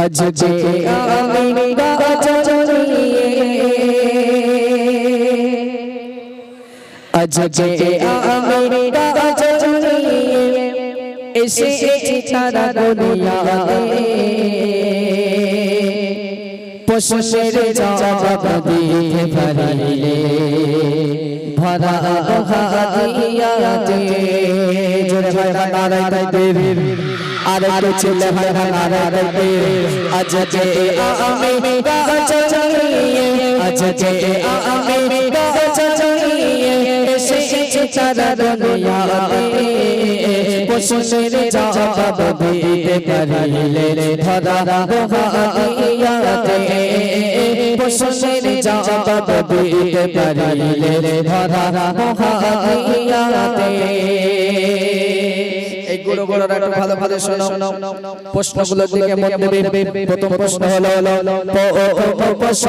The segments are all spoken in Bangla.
আজকে আমি আজকে আমি এসেছি তারা দুনিয়াতে পশুষের জবাব দিতে পারিলে ভরা হয় আর একটু ছেলে হয় নারায় তাকবীর আজকে আমি গাছ জড়িয়ে আজকে আমি গাছ জড়িয়ে এসেছি তারা দুনিয়াতে। পশুষের জবাব দিতে পারিলে ধরা হাদিয়াতে পশুষের জবাব দিতে পারিলে ধরা হাদিয়াতে গুলো একটু ভালো ভালো শোনো প্রশ্নগুলোর দিকে মন দেবে প্রথম প্রশ্ন হলো প্রশ্ন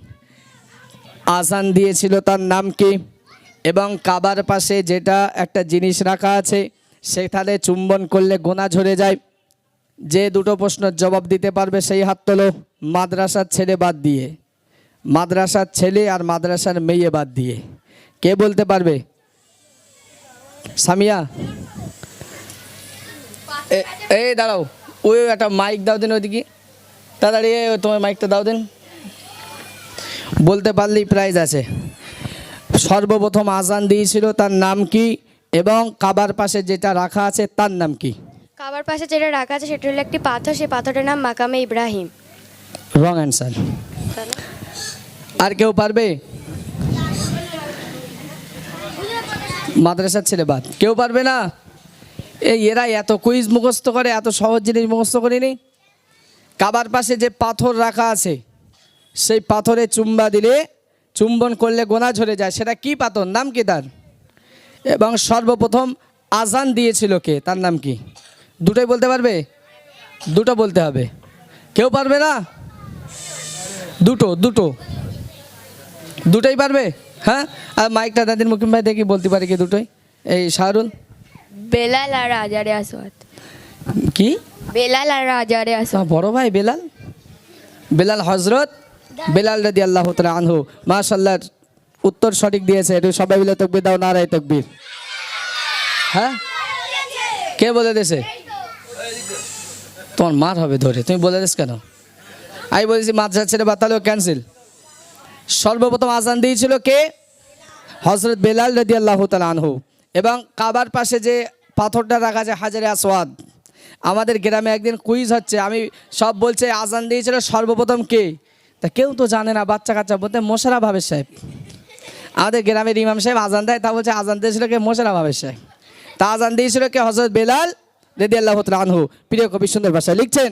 আজান দিয়েছিল তার নাম কি? এবং কাবার পাশে যেটা একটা জিনিস রাখা আছে, সেখানে চুম্বন করলে গোনা ঝরে যায়। যে দুটো প্রশ্নের জবাব দিতে পারবে সেই হাত তোলো। মাদ্রাসার ছেলে বাদ দিয়ে। মাদ্রাসার ছেলে আর মাদ্রাসার মেয়ে বাদ দিয়ে। কে বলতে পারবে? সামিয়া? এই দাঁড়াও। ওই একটা মাইক দাও দিন ওইদিকে। তাড়াতাড়ি তোমার মাইকটা দাও দিন। বলতে পারলেই প্রাইজ আছে। সর্বপ্রথম আজান দিয়েছিল তার নাম কি? এবং কাবার পাশে যেটা রাখা আছে তার নাম কি? কাবার পাশে যেটা রাখা আছে সেটা হলো একটি পাথর সেই পাথরটার নাম মাকামে ইব্রাহিম। রং অ্যান্সার আর কেউ পারবে? মাদ্রাসার ছেলে বাদ। কেউ পারবে না? এই এরা এত কুইজ মুখস্থ করে এত সহজ জিনিস মুখস্থ করেনি? কাবার পাশে যে পাথর রাখা আছে সেই পাথরে চুম্বা দিলে চুম্বন করলে গোনা ঝরে যায়। সেটা কি পাথর? নাম কি তার? এবং সর্বপ্রথম আজান দিয়েছিল কে? তার নাম কি? দুটোই বলতে পারবে? দুটো বলতে হবে। কেউ পারবে না? দুটো দুটো। দুটোই পারবে? হ্যাঁ? আর মাইকটা দাদির মুকিম ভাই দেখি বলতে পারে কি দুটোই? এই শাহরুল বেলাল আর রাজারে আসওয়াত। কি? বেলাল আর রাজারে আসওয়াত। বড় ভাই বেলাল? বেলাল হজরত? বেলাল রদি আল্লাহ আনহু মাশাল্লাহ উত্তর সঠিক দিয়েছে, একটু সবাই মিলে তকবির দাও, নারায় তকবির। হ্যাঁ? কে বলে দিয়েছে? তোমার মার হবে ধরে, তুমি বলে দিস কেন? আমি বলেছি, মাদ্রাসা ছেড়ে বাতালো ক্যান্সেল সর্বপ্রথম আজান দিয়েছিল কে? হজরত বেলাল রদি আল্লাহ আনহু। এবং কাবার পাশে যে পাথরটা রাখা আছে, হাজারে আসওয়াদ। আমাদের গ্রামে একদিন কুইজ হচ্ছে, আমি সব বলছে, আজান দিয়েছিল সর্বপ্রথম কে? তা কেউ তো জানে না বাচ্চা কাচ্চা বলতে মোশারা ভাবের সাহেব। আমাদের গ্রামের ইমাম সাহেব আজান দেয় তা বলছে আজান দিয়েছিল কে মোশারা ভাবের সাহেব। তা আজান দিয়েছিল কে হজরত বেলাল রেদি আল্লাহ আনহু। প্রিয় কবি সুন্দর ভাষায় লিখছেন।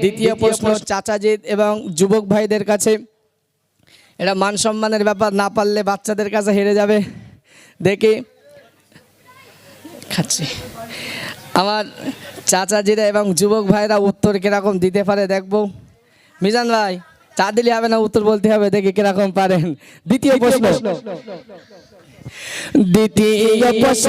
দ্বিতীয় প্রশ্ন চাচাজিৎ এবং যুবক ভাইদের কাছে। এটা মান সম্মানের ব্যাপার, না পারলে বাচ্চাদের কাছে হেরে যাবে। দেখি। খাচ্ছি। আমার চাচাজিরা এবং যুবক ভাইরা উত্তর কীরকম দিতে পারে দেখব মিজান ভাই চা দিলে হবে না উত্তর বলতে হবে দেখি কীরকম পারেন দ্বিতীয় প্রশ্ন দ্বিতীয় প্রশ্ন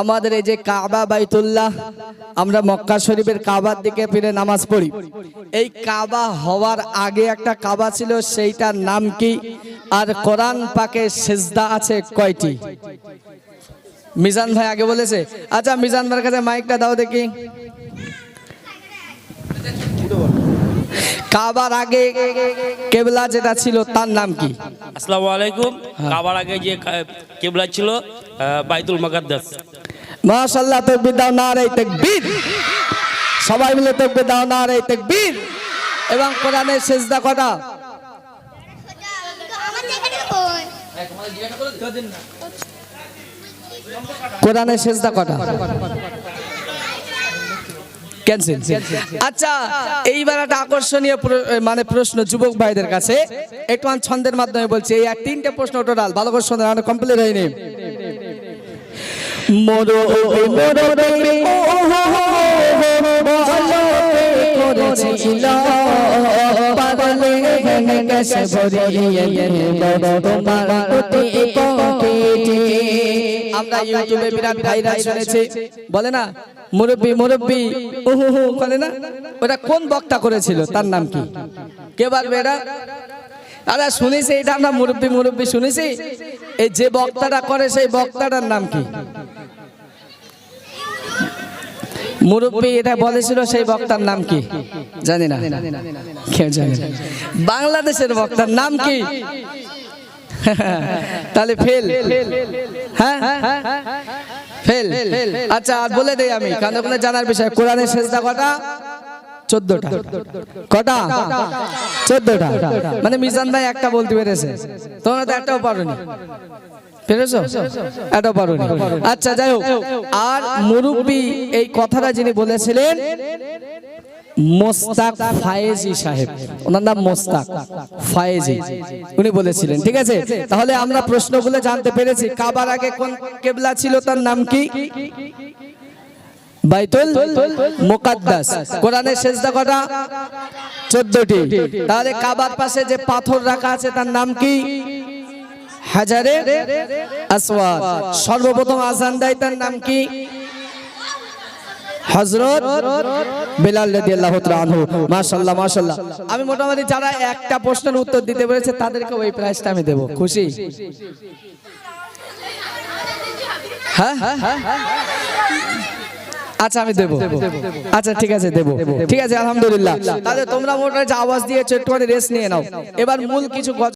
আমাদের এই যে কাবা বাইতুল্লাহ আমরা মক্কা শরীফের কাবার দিকে ফিরে নামাজ পড়ি। এই কাবা হওয়ার আগে একটা কাবা ছিল সেইটার নাম কি? আর কোরআন পাকে সেজদা আছে কয়টি? মিজান ভাই আগে বলেছে। আচ্ছা মিজান ভাইয়ের কাছে মাইকটা দাও দেখি। কাবার আগে কেবলা যেটা ছিল তার নাম কি? আসসালামু আলাইকুম। কাবার আগে যে কেবলা ছিল বাইতুল মাকাদ্দাস। মাশাল্লাহ তকবির দাও না রে তকবীর। সবাই মিলে তকবির দাও না রে তকবীর। এবং কোরআনের সেজদা কটা? কোরআনের সেজদা ক্যান্সেল আচ্ছা এইবার একটা আকর্ষণীয় মানে প্রশ্ন যুবক ভাইদের কাছে। একটু ছন্দের মাধ্যমে বলছি, এই তিনটে প্রশ্ন টোটাল। ভালো করে শোনেন কমপ্লিট হয়নি। আমরা ইউটিউবে বিরাট শুনেছি। বলে না? মুরব্বি মুরব্বি। উহু, হু, বলে না? ওটা কোন বক্তা করেছিল? তার নাম কি? কে পারবে এটা? আরে শুনেছি, এটা আমরা মুরব্বি মুরব্বি শুনেছি। এই যে বক্তাটা করে, সেই বক্তাটার নাম কি? মুরব্বী এটা বলেছিল সেই বক্তার নাম কি? জানি না। কেউ জানে বাংলাদেশের বক্তার নাম কি? তাহলে ফেল। হ্যাঁ? ফেল। আচ্ছা আর বলে দেই আমি কারণ ওখানে জানার বিষয় কোরআনের শেষদা কটা? চোদ্দটা। কটা? চোদ্দটা। মানে মিজান ভাই একটা বলতে পেরেছে। তোমরা তো একটাও পারোনি। আচ্ছা যাই হোক। আর মুরব্বী এই কথাটা যিনি বলেছিলেন, মোস্তাক ফায়েজি সাহেব। ওনার নাম মোস্তাক ফায়েজি। উনি বলেছিলেন, ঠিক আছে? তাহলে আমরা প্রশ্নগুলো জানতে পেরেছি। কাবার আগে কোন কেবলা ছিল, তার নাম কি? বাইতুল মুকাদ্দাস। কোরআনের সেজদা কটা? চোদ্দটি। তাহলে কাবার পাশে যে পাথর রাখা আছে, তার নাম কি? হাজারে আসওয়াদ। সর্বপ্রথম আজান দেয় নাম কি? রাদিয়াল্লাহু তাআলা মাশাআল্লাহ মাশাআল্লাহ। আমি মোটামুটি যারা একটা প্রশ্নের উত্তর দিতে পেরেছে তাদেরকে ওই প্রাইজটা আমি দেব। খুশি? হ্যাঁ? আচ্ছা আমি দেবো। আচ্ছা ঠিক আছে, দেবো। ঠিক আছে, আলহামদুলিল্লাহ। তাহলে তোমরা মোটামুটি আওয়াজ দিয়েছ, একটুখানি রেস্ট নিয়ে নাও। এবার মূল কিছু